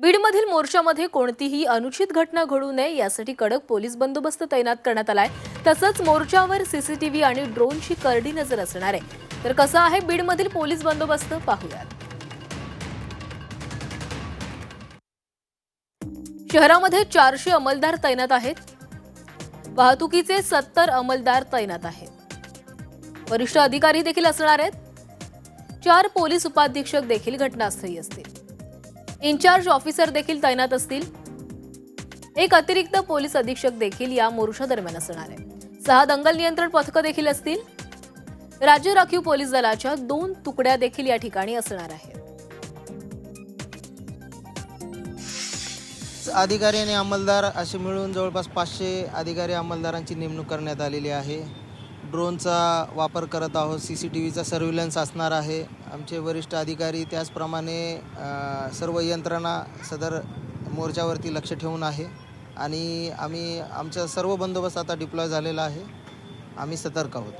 बीडमधील मोर्चामध्ये कोणतीही अनुचित घटना घडू नये यासाठी कडक पोलीस बंदोबस्त तैनात करण्यात आलाय. तसंच मोर्चावर सीसीटीव्ही आणि ड्रोनची करडी नजर असणार आहे. तर कसा आहे बीडमधील पोलीस बंदोबस्त? पाहूयात. शहरामध्ये चारशे अंमलदार तैनात आहेत. वाहतुकीचे सत्तर अंमलदार तैनात आहेत. वरिष्ठ अधिकारी देखील असणार आहेत. चार पोलीस उपाधीक्षक देखील घटनास्थळी असतील. इन्चार्ज ऑफिसर देखील तैनात असतील. एक अतिरिक्त पोलीस अधीक्षक देखील या मोर्चा दरम्यान असणार आहे. सहा दंगल नियंत्रण पथकं देखील असतील. राज्य राखीव पोलीस दलाच्या दोन तुकड्या देखील या ठिकाणी असणार आहेत. अधिकारी आणि अंमलदार असे मिळून जवळपास पाचशे अधिकारी अंमलदारांची नेमणूक करण्यात आलेली आहे. ड्रोनचा वापर करत आहोत. सी सी टी व्हीचा सर्व्हिलन्स असणार आहे. आमचे वरिष्ठ अधिकारी त्याचप्रमाणे सर्व यंत्रणा सदर मोर्चावरती लक्ष ठेवून आहे. आणि आम्ही आमचा सर्व बंदोबस्त आता डिप्लॉय झालेला आहे. आम्ही सतर्क आहोत.